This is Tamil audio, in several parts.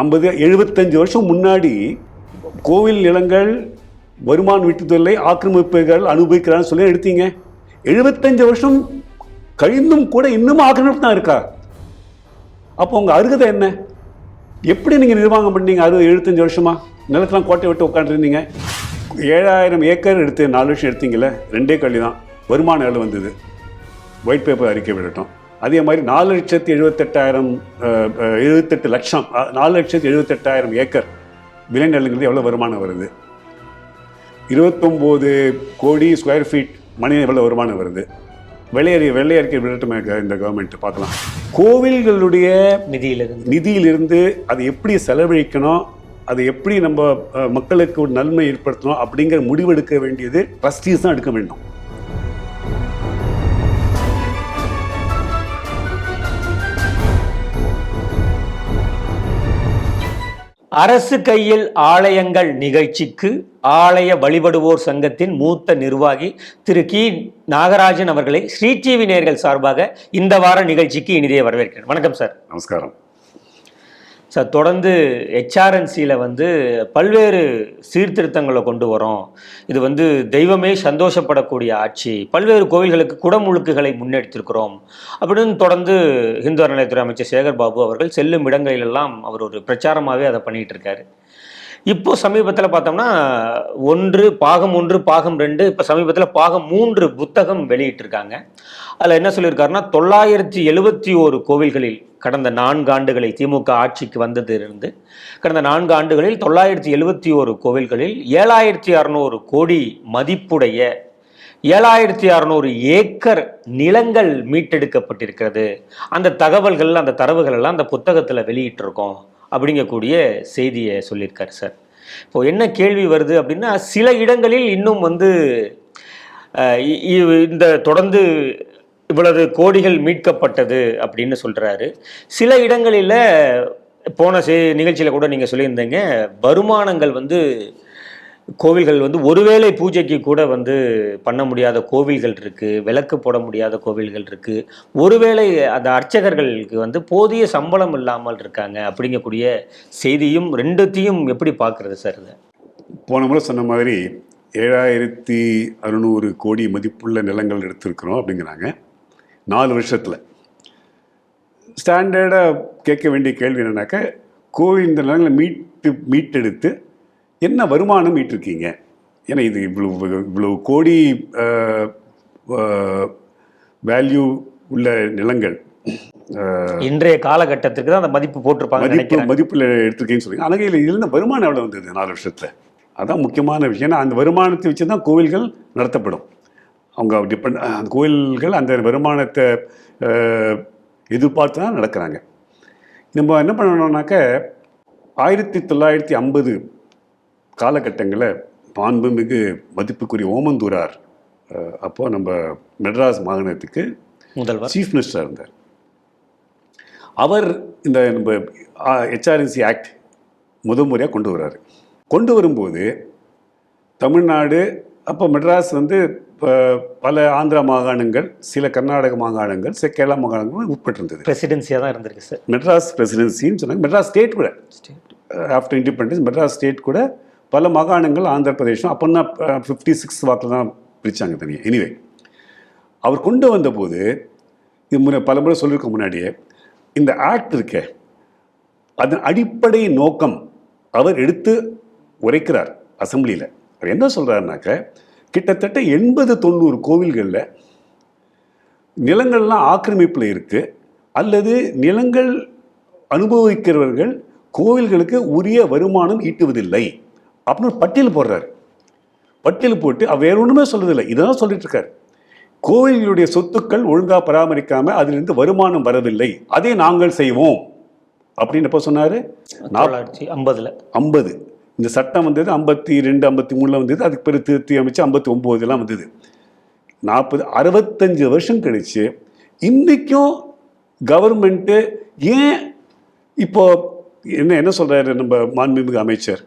ஐம்பது எழுபத்தஞ்சு வருஷம் முன்னாடி கோவில் நிலங்கள் வருமான வீட்டுத்தொல்லை ஆக்கிரமிப்புகள் அனுபவிக்கிறான்னு சொல்லி எடுத்தீங்க. எழுபத்தஞ்சு வருஷம் கழிந்தும் கூட இன்னமும் ஆக்கிரமிப்பு தான் இருக்கா? அப்போ உங்கள் அருகதை என்ன? எப்படி நீங்கள் நிர்வாகம் பண்ணீங்க அறுபது எழுபத்தஞ்சு வருஷமா? நிலத்தெல்லாம் கோட்டை விட்டு உட்காந்துருந்தீங்க ஏழாயிரம் ஏக்கர் எடுத்து நாலு வருஷம் எடுத்தீங்களே ரெண்டே கல்வி தான் வருமான வேலை வந்தது? ஒயிட் பேப்பர் அறிக்கை விடட்டும் அதே மாதிரி நாலு லட்சத்தி எழுபத்தெட்டாயிரம் எழுபத்தெட்டு லட்சம் நாலு லட்சத்தி எழுபத்தெட்டாயிரம் ஏக்கர் விளைநிலங்கிறது எவ்வளோ வருமானம் வருது? இருபத்தொம்போது கோடி ஸ்கொயர் ஃபீட் மணி எவ்வளோ வருமானம் வருது? வெள்ளையறி வெள்ளையறிக்கை விடட்டும் இந்த கவர்மெண்ட் பார்க்கலாம். கோவில்களுடைய நிதியிலிருந்து. நிதியிலிருந்து அதை எப்படி செலவழிக்கணும்? அதை எப்படி நம்ம மக்களுக்கு ஒரு நன்மை ஏற்படுத்தணும்? அப்படிங்கிற முடிவெடுக்க வேண்டியது ட்ரஸ்டீஸ் தான் எடுக்க வேண்டும். அரசு கையில் ஆலயங்கள் நிகழ்ச்சிக்கு ஆலய வழிபடுவோர் சங்கத்தின் மூத்த நிர்வாகி திரு கி. நாகராஜன் அவர்களை ஸ்ரீ டிவி நேர்கள் சார்பாக இந்த வார நிகழ்ச்சிக்கு இனிதே வரவேற்கிறேன். வணக்கம் சார். நமஸ்காரம். சார் தொடர்ந்து ஹெச்ஆர்என்சியில் வந்து பல்வேறு சீர்திருத்தங்களை கொண்டு வரோம். இது வந்து தெய்வமே சந்தோஷப்படக்கூடிய ஆட்சி. பல்வேறு கோவில்களுக்கு குடமுழுக்குகளை முன்னெடுத்திருக்கிறோம். அப்படின்னு தொடர்ந்து இந்து அறநிலையத்துறை அமைச்சர் சேகர் பாபு அவர்கள் செல்லும் இடங்களிலெல்லாம் அவர் ஒரு பிரச்சாரமாகவே அதை பண்ணிகிட்டு இருக்காரு. இப்போ சமீபத்தில் பார்த்தோம்னா ஒன்று பாகம் ஒன்று பாகம் ரெண்டு இப்போ சமீபத்தில் பாகம் மூன்று புத்தகம் வெளியிட்டிருக்காங்க. அதில் என்ன சொல்லியிருக்காருன்னா தொள்ளாயிரத்தி எழுபத்தி ஓரு கோவில்களில் கடந்த நான்கு ஆண்டுகளில் திமுக ஆட்சிக்கு வந்ததிலிருந்து கடந்த நான்கு ஆண்டுகளில் தொள்ளாயிரத்தி எழுபத்தி ஓரு கோவில்களில் ஏழாயிரத்தி அறநூறு கோடி மதிப்புடைய ஏழாயிரத்தி அறநூறு ஏக்கர் நிலங்கள் மீட்டெடுக்கப்பட்டிருக்கிறது. அந்த தகவல்கள் அந்த தரவுகள் எல்லாம் அந்த புத்தகத்தில் வெளியிட்டிருக்கோம். அப்படிங்கக்கூடிய செய்தியை சொல்லியிருக்காரு சார். இப்போது என்ன கேள்வி வருது அப்படின்னா சில இடங்களில் இன்னும் வந்து இ- இந்த தொடர்ந்து இவ்வளவு கோடிகள் மீட்கப்பட்டது அப்படின்னு சொல்கிறாரு சில இடங்களில் போன செ நிகழ்ச்சியில் கூட நீங்கள் சொல்லியிருந்தீங்க வருமானங்கள் வந்து கோவில்கள் வந்து ஒருவேளை பூஜைக்கு கூட வந்து பண்ண முடியாத கோவில்கள் இருக்குது விளக்கு போட முடியாத கோவில்கள் இருக்குது ஒருவேளை அந்த அர்ச்சகர்களுக்கு வந்து போதிய சம்பளம் இல்லாமல் இருக்காங்க அப்படிங்கக்கூடிய செய்தியும் ரெண்டுத்தையும் எப்படி பார்க்குறது சார் இதை? போன முறை சொன்ன மாதிரி ஏழாயிரத்தி அறுநூறு கோடி மதிப்புள்ள நிலங்கள் எடுத்திருக்கிறோம் அப்படிங்கிறாங்க. நாலு வருஷத்தில். ஸ்டாண்டர்டாக கேட்க வேண்டிய கேள்வி என்னன்னாக்க கோவில் இந்த நிலங்களை மீட்டு மீட்டெடுத்து என்ன வருமானம் மீட்டிருக்கீங்க ஏன்னா இது இவ்வளவு இவ்வளவு கோடி வேல்யூ உள்ள நிலங்கள். இன்றைய காலகட்டத்திற்கு தான் அந்த மதிப்பு போட்டிருப்பாங்க மதிப்பு மதிப்பில் எடுத்திருக்கேன்னு சொல்லுங்க ஆனால் இதில் இதில் வருமானம் எவ்வளோ வந்தது நாலு வருஷத்தில்? அதான் முக்கியமான விஷயம். ஏன்னா அந்த வருமானத்தை வச்சு தான் கோவில்கள் நடத்தப்படும். அவங்க டிபெண்ட் அந்த கோவில்கள் அந்த வருமானத்தை எதிர்பார்த்து தான் நடக்கிறாங்க. நம்ம என்ன பண்ணணும்னாக்க ஆயிரத்தி தொள்ளாயிரத்தி ஐம்பது காலகட்டங்களில் மாண்புமிகு மதிப்புக்குரிய ஓமந்தூரார் அஹ், அப்போ நம்ம மெட்ராஸ் மாகாணத்துக்கு முதல்வர். சீஃப் மினிஸ்டராக இருந்தார். அவர் இந்த நம்ம ஹெச்ஆர்என்சி ஆக்ட் முத முறையாக கொண்டு வர்றாரு. கொண்டு வரும்போது தமிழ்நாடு அப்போ மெட்ராஸ் வந்து பல ஆந்திரா மாகாணங்கள் சில கர்நாடக மாகாணங்கள் சில கேரளா மாகாணங்கள் உட்பட்டிருந்தது. பிரசிடென்சியாக தான் இருந்திருக்கு சார் மெட்ராஸ் பிரசிடென்சின்னு சொன்னாங்க. மெட்ராஸ் ஸ்டேட் கூட. ஆஃப்டர் இண்டிபெண்டன்ஸ் மெட்ராஸ் ஸ்டேட் கூட பல மாகாணங்கள் ஆந்திர பிரதேசம் அப்போ தான் ஃபிஃப்டி சிக்ஸ் வாக்கில் தான் பிரித்தாங்க தனியாக எனிவே அவர் கொண்டு வந்தபோது இது முறை பல முறை சொல்லியிருக்க முன்னாடியே இந்த ஆக்ட் இருக்கே அதன் அடிப்படை நோக்கம் அவர் எடுத்து உரைக்கிறார் அசெம்பிளியில். அவர் என்ன சொல்கிறாருனாக்க கிட்டத்தட்ட எண்பது தொண்ணூறு கோவில்களில் நிலங்கள்லாம் ஆக்கிரமிப்பில் இருக்குது அல்லது நிலங்கள் அனுபவிக்கிறவர்கள் கோவில்களுக்கு உரிய வருமானம் ஈட்டுவதில்லை. அப்படின்னு பட்டியல் போடுறாரு. பட்டியல் போட்டு அவர் வேற ஒன்றுமே சொல்றதில்லை இதான் சொல்லிட்டு இருக்காரு. கோவில்களுடைய சொத்துக்கள் ஒழுங்காக பராமரிக்காம அதிலிருந்து வருமானம் வரவில்லை. அதை நாங்கள் செய்வோம். அப்படின்னு எப்போ சொன்னாரு? தொள்ளாயிரத்தி ஐம்பதுல. ஐம்பது. இந்த சட்டம் வந்தது ஐம்பத்தி ரெண்டு ஐம்பத்தி மூணில் வந்தது. அதுக்கு பிறகு திருத்தி அமைச்சு ஐம்பத்தி ஒம்போதுலாம் வந்தது. நாற்பது அறுபத்தஞ்சு வருஷம் கழிச்சு இன்றைக்கும் கவர்மெண்ட்டு ஏன் இப்போ என்ன என்ன சொல்கிறாரு நம்ம மாண்புமிகு அமைச்சர்?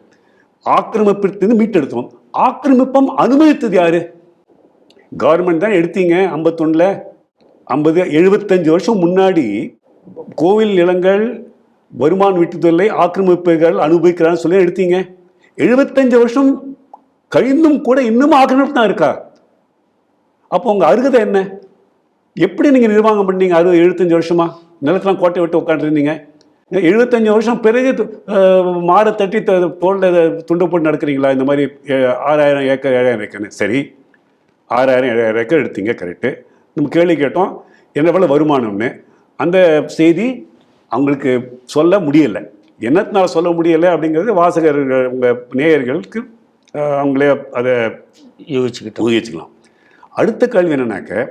ஆக்கிரமிப்பிலிருந்து மீட்டெடுத்தோம். ஆக்கிரமிப்பம் அனுமதித்தது யாரு? கவர்மெண்ட் தான் எடுத்தீங்க ஐம்பத்தொன்னில். ஐம்பது எழுபத்தஞ்சு வருஷம் முன்னாடி கோவில் நிலங்கள் வருமான வீட்டுத்தொல்லை ஆக்கிரமிப்புகள் அனுபவிக்கிறான்னு சொல்லி எடுத்தீங்க. எழுபத்தஞ்சு வருஷம் கழிந்தும் கூட இன்னும் ஆக்கிரமிப்பு தான் இருக்கா? அப்போ உங்கள் அருகதை என்ன? எப்படி நீங்கள் நிர்வாகம் பண்ணீங்க அறுபது எழுபத்தஞ்சு வருஷமா? நிலத்தெலாம் கோட்டை விட்டு உட்காந்துருந்தீங்க எழுபத்தஞ்சு வருஷம் பிறகு மாடை தட்டி த- தோல்ல துண்டு போட்டு நடக்கிறீங்களா? இந்த மாதிரி ஆறாயிரம் ஏக்கர் ஏழாயிரம் ஏக்கர்னு சரி. ஆறாயிரம் ஏழாயிரம் ஏக்கர் எடுத்தீங்க கரெக்டு நம்ம கேள்வி கேட்டோம் என்ன வருமானம்னு. அந்த செய்தி அவங்களுக்கு சொல்ல முடியலை. என்னத்தினால சொல்ல முடியலை அப்படிங்கிறது வாசகர்கள் உங்கள் நேயர்களுக்கு அவங்களே அதை யூகிச்சுக்கிட்டோம். ஊகிச்சுக்கலாம். அடுத்த கேள்வி என்னன்னாக்க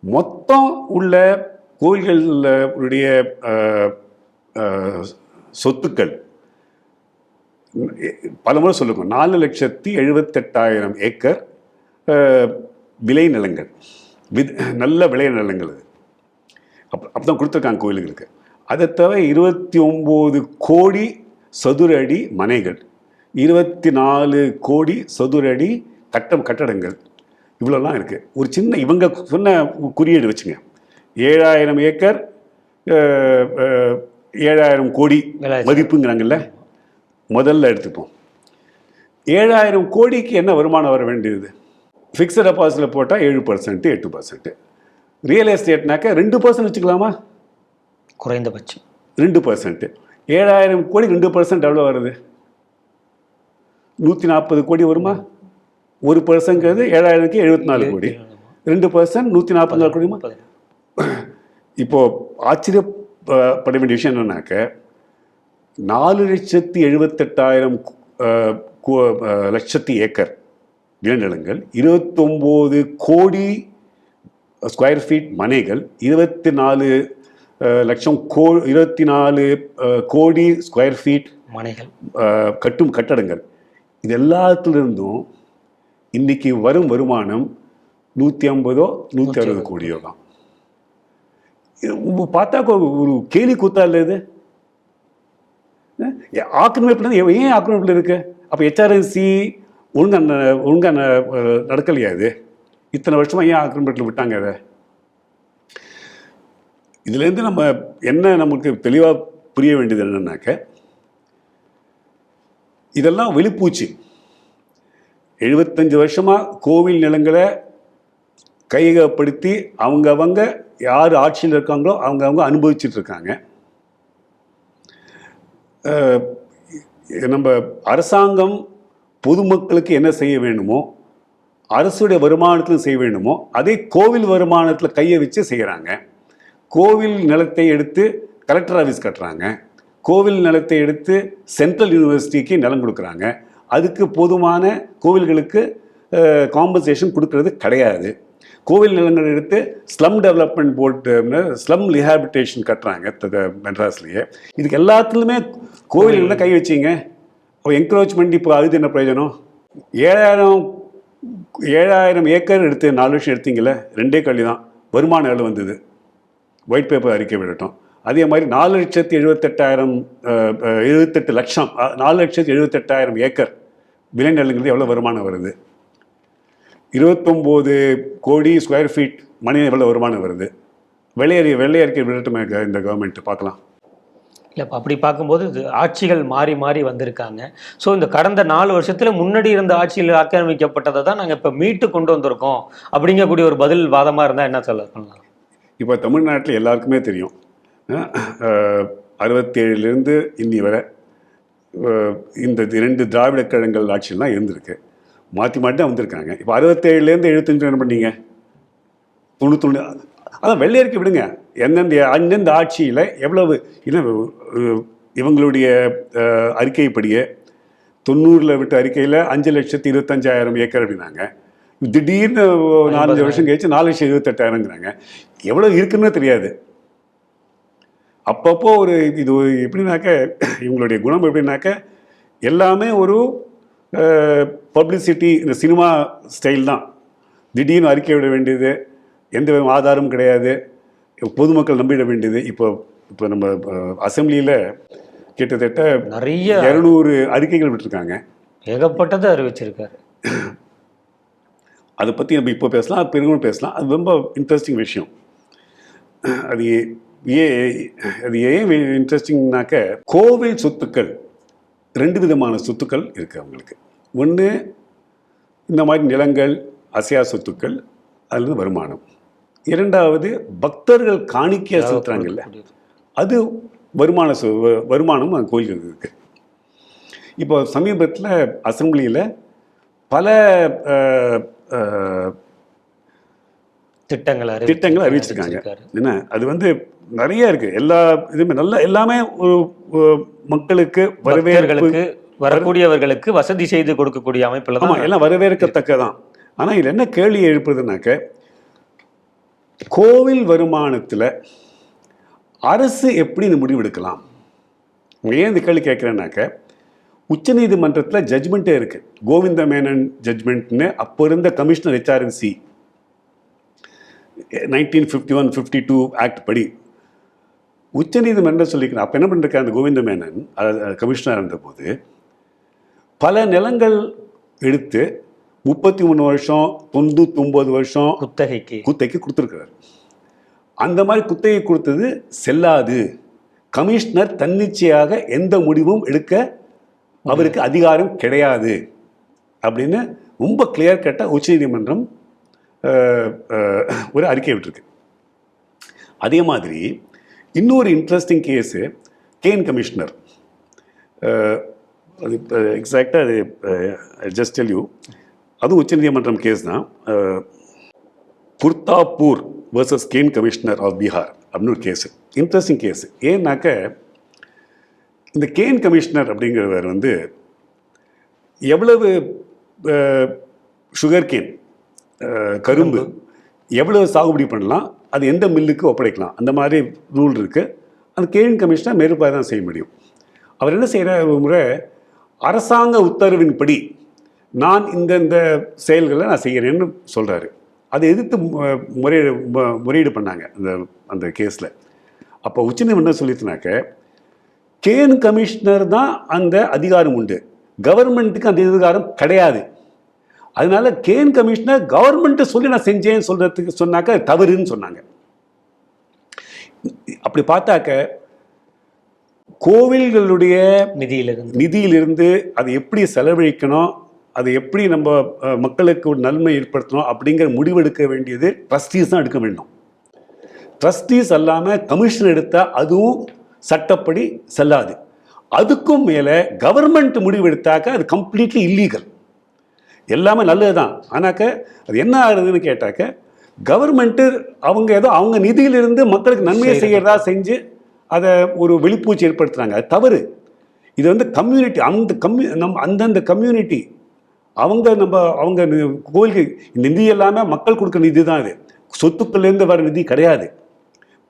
மொத்தம் உள்ள கோயில்களுடைய சொத்துக்கள். பலமுறை சொல்லுங்க நாலு லட்சத்தி எழுபத்தெட்டாயிரம் ஏக்கர் விளை நிலங்கள். வித் நல்ல விளை நிலங்கள் அது. அப்போ அப்போ தான் கொடுத்துருக்காங்க கோயிலுங்களுக்கு அதை தவிர இருபத்தி ஒம்பது கோடி சதுர அடி மனைகள். இருபத்தி நாலு கோடி சதுர அடி கட்டம் கட்டடங்கள். இவ்வளோலாம் இருக்குது ஒரு சின்ன இவங்க சொன்ன குறியீடு வச்சுங்க. ஏழாயிரம் ஏக்கர் ஏழாயிரம் கோடி. மதிப்புங்கிறாங்கல்ல? முதல்ல எடுத்துப்போம் ஏழாயிரம் கோடிக்கு என்ன வருமானம் வர வேண்டியது? ஃபிக்ஸட் டெபாசிட்டில் போட்டால் ஏழு பர்சன்ட் எட்டு பர்சன்ட் ரியல் எஸ்டேட்னாக்க ரெண்டு பர்சன்ட் வச்சுக்கலாமா? குறைந்தபட்சம். ரெண்டு பர்சன்ட் ஏழாயிரம் கோடி ரெண்டு பர்சன்ட் எவ்வளோ வருது? நூற்றி நாற்பது கோடி வருமா? ஒரு பர்சன்ட்ங்கிறது ஏழாயிரத்துக்கு எழுபத்தி நாலு கோடி. ரெண்டு பர்சன்ட் நூற்றி நாற்பத்தி நாலு கோடிமா இப்போ ஆச்சரியப்பட வேண்டிய விஷயம் என்னன்னாக்க நாலு லட்சத்தி எழுபத்தெட்டாயிரம் லட்சத்தி ஏக்கர் நிலநிலங்கள் இருபத்தொம்போது கோடி ஸ்கொயர் ஃபீட் மனைகள் இருபத்தி நாலு லட்சம் கோ இருபத்தி நாலு கோடி ஸ்கொயர் ஃபீட் மனைகள். கட்டும் கட்டடங்கள். இது எல்லாத்துலேருந்தும் இன்னைக்கு வரும் வருமானம் நூற்றி ஐம்பதோ நூற்றி அறுபது கோடியோ தான். பார்த்தா உ- ஒரு- ஒரு கேலி கூத்தா இல்லை இது ஆக்கிரமிப்பில் இருந்து ஏன் ஆக்கிரமிப்பில் இருக்கு? அப்போ ஹெச்ஆர்என்சி ஒழுங்கா ந- ஒழுங்கா நடக்கலையா இது? இத்தனை வருஷமாக ஏன் ஆக்கிரமிப்பில் விட்டாங்க அதை இதுலேருந்து நம்ம என்ன நமக்கு தெளிவாக புரிய வேண்டியது என்னன்னாக்க இதெல்லாம் வெளிப்பூச்சு. எழுபத்தஞ்சு வருஷமாக கோவில் நிலங்களை கையகப்படுத்தி அவங்கவங்க யார் ஆட்சியில் இருக்காங்களோ அவங்க அவங்க அனுபவிச்சுட்டு இருக்காங்க நம்ம அரசாங்கம் பொதுமக்களுக்கு என்ன செய்ய வேண்டுமோ அரசுடைய வருமானத்தில் செய்ய வேண்டுமோ அதே கோவில் வருமானத்தில் கையை வச்சு செய்கிறாங்க கோவில் நிலத்தை எடுத்து கலெக்டர் ஆஃபீஸ் கட்டுறாங்க. கோவில் நிலத்தை எடுத்து சென்ட்ரல் யூனிவர்சிட்டிக்கு நிலம் கொடுக்குறாங்க. அதுக்கு போதுமான கோவில்களுக்கு காம்பன்சேஷன் கொடுக்கறது கிடையாது. கோவில் நிலங்கள் எடுத்து slum development board slum rehabilitation கட்டுறாங்க மெட்ராஸ்லேயே. இதுக்கு எல்லாத்துலேயுமே கோவில்களில் கை வச்சிங்க. என்க்ரோச்மெண்ட் இப்போ அது என்ன பிரயோஜனம்? ஏழாயிரம் ஏழாயிரம் ஏக்கர் எடுத்து நாலு வருஷம் எடுத்தீங்கல்ல ரெண்டே கல்வி தான் வருமான எவ்வளோ வந்தது? ஒயிட் பேப்பர் அறிக்கை விடட்டும் அதே மாதிரி நாலு லட்சத்தி எழுபத்தெட்டாயிரம் எழுபத்தெட்டு லட்சம் நாலு லட்சத்தி எழுபத்தெட்டாயிரம் ஏக்கர் விளைநிலங்கிறது எவ்வளோ வருமானம் வருது? இருபத்தொம்போது கோடி ஸ்கொயர் ஃபீட் மணி எவ்வளோ வருமானம் வருது. வெள்ளையறி வெள்ளை அறிக்கை விடட்டுமே க- இந்த கவர்மெண்ட் பார்க்கலாம். இல்லை அப்படி பார்க்கும்போது இது ஆட்சிகள் மாறி மாறி வந்திருக்காங்க. ஸோ இந்த கடந்த நாலு வருஷத்துல முன்னாடி இருந்த ஆட்சியில் ஆக்கிரமிக்கப்பட்டதை தான் நாங்கள் இப்போ மீட்டு கொண்டு வந்திருக்கோம். அப்படிங்கக்கூடிய ஒரு பதில் வாதமாக இருந்தால் என்ன சொல்ல பண்ணலாம் இப்போ தமிழ்நாட்டில் எல்லாருக்குமே தெரியும். அறுபத்தேழுலேருந்து இன்னி வரை இந்த இரண்டு திராவிட கழகங்கள் ஆட்சியெல்லாம் இருந்திருக்கு. மாற்றி மாற்றி தான் வந்திருக்காங்க இப்போ அறுபத்தேழுலேருந்து எழுபத்தஞ்சு என்ன பண்ணீங்க? தொண்ணூத்தொன்று அதான் வெள்ளையருக்கு விடுங்க. எந்தெந்த அந்தந்த ஆட்சியில் எவ்வளவு இல்லை இவங்களுடைய அறிக்கைப்படியே தொண்ணூறில் விட்ட அறிக்கையில் அஞ்சு லட்சத்தி இருபத்தஞ்சாயிரம் ஏக்கர் அப்படின்னாங்க. திடீர்னு நாலஞ்சு வருஷம் கழிச்சு நாலு லட்சம் இருபத்தெட்டாயிரங்கிறாங்க. எவ்வளோ இருக்குன்னு தெரியாது. அப்பப்போ ஒரு இது எப்படின்னாக்க இவங்களுடைய குணம் எப்படின்னாக்க எல்லாமே ஒரு பப்ளிசிட்டி இந்த சினிமா ஸ்டைல் தான். திடீர்னு அறிக்கை விட வேண்டியது எந்த வித ஆதாரமும் கிடையாது. பொதுமக்கள் நம்பிட வேண்டியது. இப்போ இப்போ நம்ம அசெம்பிளியில் கிட்டத்தட்ட நிறைய இரநூறு அறிக்கைகள் விட்டுருக்காங்க. ஏகப்பட்டதை அறிவிச்சிருக்காரு. அதை பற்றி நம்ம இப்போ பேசலாம் அது பேசலாம். அது ரொம்ப இன்ட்ரெஸ்டிங் விஷயம். அது ஏ அது ஏன் இன்ட்ரெஸ்டிங்னாக்க கோவில் சொத்துக்கள் ரெண்டு விதமான சொத்துக்கள் இருக்குது அவங்களுக்கு. ஒன்று இந்த மாதிரி நிலங்கள் அசையா சொத்துக்கள் அல்லது வருமானம். இரண்டாவது பக்தர்கள் காணிக்கையா செலுத்துறாங்கல்ல. அது வருமான வருமானம் அந்த கோயில்களுக்கு இருக்கு இப்போ சமீபத்தில் அசெம்பிளியில் பல திட்டங்கள் திட்டங்கள் அறிவிச்சிருக்காங்க. என்ன? அது வந்து நிறைய இருக்கு. எல்லா இதுவுமே நல்ல எல்லாமே ஒரு மக்களுக்கு வரவேற்பு பக்தர்களுக்கு வரக்கூடியவர்களுக்கு வசதி செய்து கொடுக்கக்கூடிய அமைப்பில் தான் எல்லாம் வரவேற்கத்தக்கதான். ஆனால் இதில் என்ன கேள்வி எழுப்புதுனாக்க கோவில் வருமானத்தில் அரசு எப்படி இந்த முடிவு எடுக்கலாம்? ஏன் இந்த கேள்வி கேட்குறேன்னாக்க உச்சநீதிமன்றத்தில் ஜட்ஜ்மெண்ட்டே இருக்குது கோவிந்த மேனன் ஜட்ஜ்மெண்ட்னு அப்போ இருந்த commissioner HRNC nineteen fifty one fifty two act படி உச்சநீதிமன்றம் சொல்லிக்கிறேன் அப்போ என்ன பண்ணிருக்காரு அந்த கோவிந்த மேனன் கமிஷனர் இருந்தபோது பல நிலங்கள் எடுத்து முப்பத்தி மூணு வருஷம் தொண்ணூத்தொம்பது வருஷம் குத்தகைக்கு. குத்தகைக்கு கொடுத்துருக்கிறார். அந்த மாதிரி குத்தகை கொடுத்தது செல்லாது. கமிஷனர் தன்னிச்சையாக எந்த முடிவும் எடுக்க அவருக்கு அதிகாரம் கிடையாது அப்படின்னு ரொம்ப கிளியர் கட்டாக உச்சநீதிமன்றம் ஒரு அறிக்கை விட்டுருக்கு. அதே மாதிரி இன்னொரு இன்ட்ரெஸ்டிங் கேஸு கேன் கமிஷனர். அது எக்ஸாக்டாக அது ஜஸ்ட் டெல் யூ அதுவும் உச்சநீதிமன்றம் கேஸ் தான் குர்தாப்பூர் வர்சஸ் கேன் கமிஷனர் ஆஃப் பீகார் அப்படின்னு ஒரு கேஸு இன்ட்ரெஸ்டிங் கேஸு ஏன்னாக்க இந்த கேன் கமிஷனர் அப்படிங்கிறவர் வந்து எவ்வளவு சுகர் கேன் கரும்பு எவ்வளவு சாகுபடி பண்ணலாம் அது எந்த மில்லுக்கு ஒப்படைக்கலாம் அந்த மாதிரி ரூல் இருக்குது அந்த கேன் கமிஷனர் மேற்பார்வை தான் செய்ய முடியும். அவர் என்ன செய்கிறார் ஒரு முறை அரசாங்க உத்தரவின்படி நான் இந்தந்த செயல்களை நான் செய்கிறேன்னு சொல்கிறாரு அதை எதிர்த்து முறையீடு முறையீடு பண்ணாங்க அந்த அந்த கேஸில். அப்போ உச்சநீதிமன்றம் சொல்லிட்டுனாக்க கேன் கமிஷனர் தான் அந்த அதிகாரம் உண்டு. கவர்மெண்ட்டுக்கு அந்த அதிகாரம் கிடையாது. அதனால கேன் கமிஷனர் கவர்மெண்ட்டை சொல்லி நான் செஞ்சேன்னு சொல்கிறதுக்கு சொன்னாக்க தவறுன்னு சொன்னாங்க. அப்படி பார்த்தாக்க கோவில்களுடைய நிதியிலிருந்து. நிதியிலிருந்து அதை எப்படி செலவழிக்கணும் அதை எப்படி நம்ம மக்களுக்கு ஒரு நன்மை ஏற்படுத்தணும் அப்படிங்கிற முடிவெடுக்க வேண்டியது ட்ரஸ்டீஸ் தான் எடுக்க வேண்டும். ட்ரஸ்டீஸ் அல்லாமல் கமிஷன் எடுத்தால் அதுவும் சட்டப்படி செல்லாது. அதுக்கும் மேலே கவர்மெண்ட் முடிவு எடுத்தாக்க அது கம்ப்ளீட்லி இல்லீகல் எல்லாமே நல்லது தான் ஆனாக்க அது என்ன ஆகுதுன்னு கேட்டாக்க கவர்மெண்ட்டு அவங்க ஏதோ அவங்க நிதியிலிருந்து மக்களுக்கு நன்மையை செய்கிறதா செஞ்சு அதை ஒரு வெளிப்பூச்சி ஏற்படுத்துகிறாங்க அது தவறு. இது வந்து கம்யூனிட்டி அந்த கம்யூ நம் அந்தந்த கம்யூனிட்டி அவங்க நம்ம அவங்க கோயிலுக்கு இந்த நிதி எல்லாமே மக்கள் கொடுக்குற நிதி தான் இது சொத்துக்கள்லேருந்து வர நிதி கிடையாது.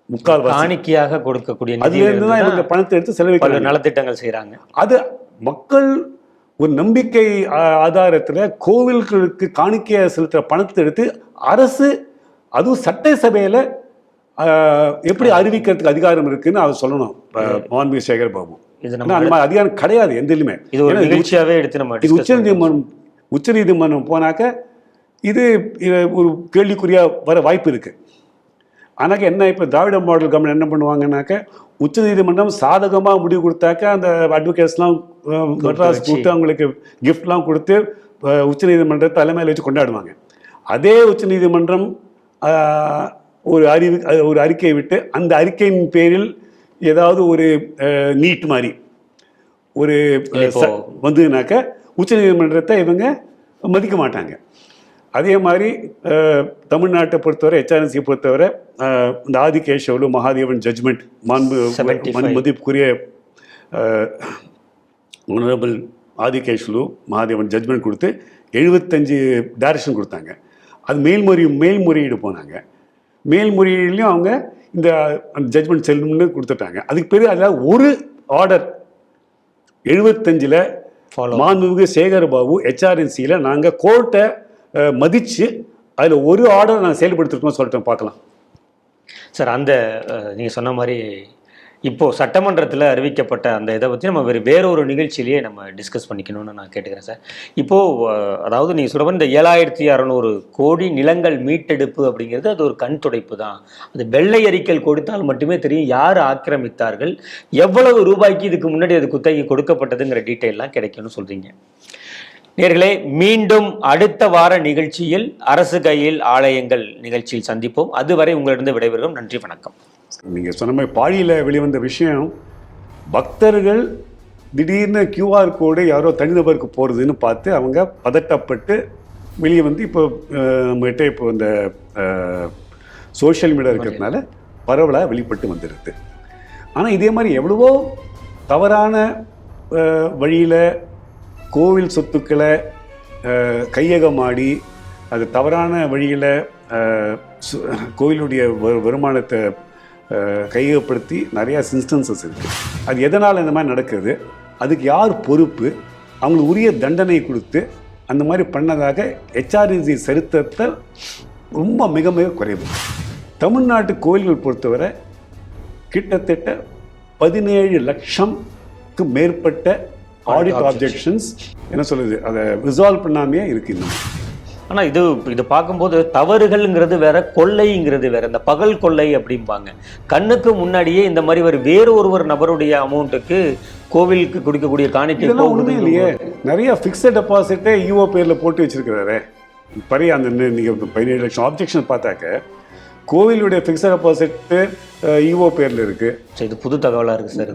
முக்கால் காணிக்கையாக கொடுக்கக்கூடிய அதுலேருந்து தான் இவங்க பணத்தை எடுத்து செலவிக்கிறாங்க. நலத்திட்டங்கள் செய்றாங்க. அது மக்கள் ஒரு நம்பிக்கை ஆதாரத்துல கோவில்களுக்கு காணிக்கையை செலுத்துற பணத்தை எடுத்து அரசு அதுவும் சட்டசபையில எப்படி அறிவிக்கிறதுக்கு அதிகாரம் இருக்குன்னு அவர் சொல்லணும் மாண்பு சேகர் பாபு அந்த மாதிரி அதிகாரம் கிடையாது எந்திலுமே இது ஒரு நிகழ்ச்சியாவே எடுத்து நம்ம இது discuss உச்ச நீதிமன்றம் உச்ச நீதிமன்றம் போனாக்க இது ஒரு கேள்விக்குறியா வர வாய்ப்பு இருக்கு. ஆனாக்க என்ன இப்போ திராவிட மாடல் கவர்மெண்ட் என்ன பண்ணுவாங்கன்னாக்க உச்ச நீதிமன்றம் சாதகமாக முடிவு கொடுத்தாக்க அந்த அட்வொகேட்ஸ்லாம் மெட்ராஸ். கொடுத்து அவங்களுக்கு கிஃப்ட்லாம் கொடுத்து அஹ், உச்ச நீதிமன்ற தலைமையில் வச்சு கொண்டாடுவாங்க. அதே உச்ச நீதிமன்றம் ஒரு அறிவு ஒரு அறிக்கையை விட்டு அந்த அறிக்கையின் பேரில் ஏதாவது ஒரு நீட் மாதிரி. ஒரு வந்ததுனாக்க உச்சநீதிமன்றத்தை இவங்க மதிக்க மாட்டாங்க. அதே மாதிரி தமிழ்நாட்டை பொறுத்தவரை ஹெச்ஆர்என்சியை பொறுத்தவரை இந்த ஆதிகேஷவலு மகாதேவன் ஜட்ஜ்மெண்ட் மாண்பு 75. மதிப்புக்குரிய ஒனரபிள் ஆதிகேஷ்லு மகாதேவன் ஜட்ஜ்மெண்ட் கொடுத்து எழுபத்தஞ்சு டைரக்ஷன் கொடுத்தாங்க. அது மேல்முறை மேல்முறையீடு போனாங்க. மேல்முறையீடுலையும் அவங்க இந்த ஜட்ஜ்மெண்ட் செல்லும்னு கொடுத்துட்டாங்க அதுக்கு பிறகு அதில் ஒரு ஆர்டர் எழுபத்தஞ்சில். மாண்புமிகு சேகர் பாபு ஹெச்ஆர்என்சியில் நாங்கள் கோர்ட்டை மதித்து அதில் ஒரு ஆர்டர் நாங்கள் செயல்படுத்திருக்கோம் சொல்லிட்டோம் பார்க்கலாம் சார் அந்த அஹ், நீங்க சொன்ன மாதிரி இப்போ சட்டமன்றத்தில் அறிவிக்கப்பட்ட அந்த இதை பற்றி நம்ம வேறு வேற ஒரு நிகழ்ச்சியிலேயே நம்ம டிஸ்கஸ் பண்ணிக்கணும்னு நான் கேட்டுக்கிறேன் சார். இப்போது அதாவது நீங்கள் சொல்ற இந்த ஏழாயிரத்தி அறநூறு கோடி நிலங்கள் மீட்டெடுப்பு அப்படிங்கிறது அது ஒரு கண் துடைப்பு தான். அது வெள்ளை அறிக்கல் கொடுத்தால் மட்டுமே தெரியும் யார் ஆக்கிரமித்தார்கள் எவ்வளவு ரூபாய்க்கு இதுக்கு முன்னாடி அது குத்தகை கொடுக்கப்பட்டதுங்கிற டீட்டெயிலாம் கிடைக்கும்னு சொல்கிறீங்க நேர்களே மீண்டும் அடுத்த வார நிகழ்ச்சியில் அரசு கையில் ஆலயங்கள் நிகழ்ச்சியில் சந்திப்போம். அதுவரை உங்களிடம் விடைபெறுகிறோம். நன்றி வணக்கம். நீங்கள் சொன்ன மாதிரி பாடியில் வெளிவந்த விஷயம் பக்தர்கள் திடீர்னு கியூஆர் கோடு யாரோ தனிநபருக்கு போகிறதுன்னு பார்த்து அவங்க பதட்டப்பட்டு வெளியே வந்து இப்போ நம்மகிட்ட இப்போ இந்த சோஷியல் மீடியா இருக்கிறதுனால பரவலாக வெளிப்பட்டு வந்துடுது ஆனால் இதே மாதிரி எவ்வளவோ தவறான வழியில் கோவில் சொத்துக்களை கையகமாடி அது தவறான வழியில் கோவிலுடைய வரு- வருமானத்தை கையகப்படுத்தி நிறையா இன்ஸ்டன்சஸ் இருக்குது அது எதனால் இந்த மாதிரி நடக்குது அதுக்கு யார் பொறுப்பு? அவங்களுக்கு உரிய தண்டனை கொடுத்து அந்த மாதிரி பண்ணதாக ஹெச்ஆர்இசி சரித்திரத்தை ரொம்ப மிக மிக குறைவு. தமிழ்நாட்டு கோயில்கள் பொறுத்தவரை கிட்டத்தட்ட பதினேழு லட்சம்க்கு மேற்பட்ட ஆடிட் ஆப்ஜெக்ஷன்ஸ் என்ன சொல்லுது அதை ரிசால்வ் பண்ணாமையே இருக்கு இன்னும். ஆனா இது இது பார்க்கும்போது தவறுகள்ங்கிறது வேற கொள்ளைங்கிறது வேற. இந்த பகல் கொள்ளை அப்படிம்பாங்க. கண்ணுக்கு முன்னாடியே இந்த மாதிரி ஒரு வேறு ஒருவர் நபருடைய அமௌண்ட்டுக்கு கோவிலுக்கு கொடுக்கக்கூடிய காணிக்கை போகுதுங்கும் இல்லையே நிறைய ஃபிக்ஸட் டெபாசிட்டே யூஓ பேரில் போட்டு வச்சிருக்கிறாரு. பழைய அந்த நி- நீங்க பதினேழு லட்சம் ஆப்ஜெக்ஷன் பார்த்தாக்க கோவிலுடைய ஃபிக்ஸட் டெபாசிட்டு யூஓ பேரில் இருக்கு. சரி, இது புது தகவலா இருக்கு சார்.